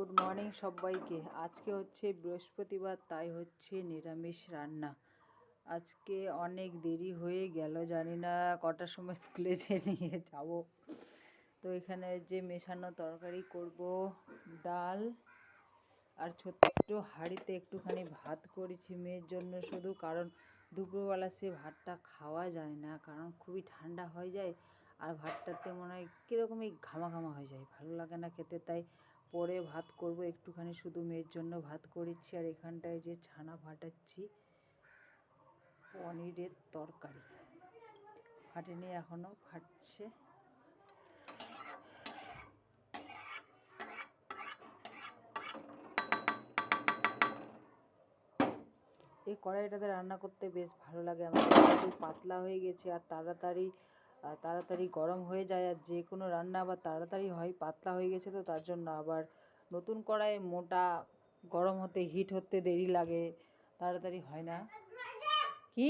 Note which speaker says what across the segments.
Speaker 1: Good morning সবাইকে। আজকে হচ্ছে বৃহস্পতিবার, তাই হচ্ছে নিরামিষ রান্না। আজকে অনেক দেরি হয়ে গেল, জানি না কটার সময় স্কুলে যে নিয়ে যাব। তো এখানে যে মেশানো তরকারি করব, ডাল আর ছোট্ট হাঁড়িতে একটুখানি ভাত করেছি মেয়ের জন্য শুধু, কারণ দুপুরবেলা সে ভাতটা খাওয়া যায় না, কারণ খুবই ঠান্ডা হয়ে যায় আর ভাতটাতে মনে হয় কীরকমই ঘামা ঘামা হয়ে যায়। ভালো লাগে না খেতে, তাই পরে ভাত করব, একটুখানি শুধু মেয়ের জন্য ভাত করেছি আর এখানটায় যে ছানা ফাটাচ্ছি, পনিরের তরকারি। ফাটেনি এখনও ফাটছে। এই কড়াইটাতে রান্না করতে বেশ ভালো লাগে, আমার পাতলা হয়ে গেছে আর তাড়াতাড়ি তাড়াতাড়ি গরম হয়ে যায় আর যে কোনো রান্না আবার তাড়াতাড়ি হয় পাতলা হয়ে গেছে তো তার জন্য আবার নতুন কড়াই মোটা গরম হতে হিট হতে দেরি লাগে তাড়াতাড়ি হয় না। কি?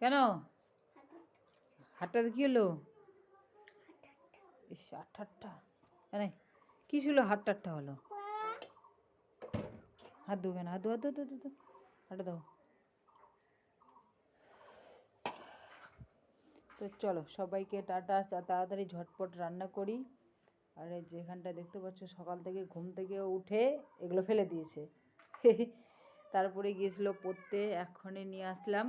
Speaker 1: কেন? হাটটাতে কী হলো? ইস আট ঠাট্টা মানে কী ছিল হাট ঠাট্টা হলো? হাত ধো কেন হাত ধো হাত ধো, ধো। দাও তো চলো সবাইকে টাটা তাড়াতাড়ি ঝটপট রান্না করি। আর এই যেখানটা দেখতে পাচ্ছ, সকাল থেকে ঘুম থেকে উঠে এগুলো ফেলে দিয়েছে। তারপরে গিয়েছিল পড়তে, এক্ষণে নিয়ে আসলাম।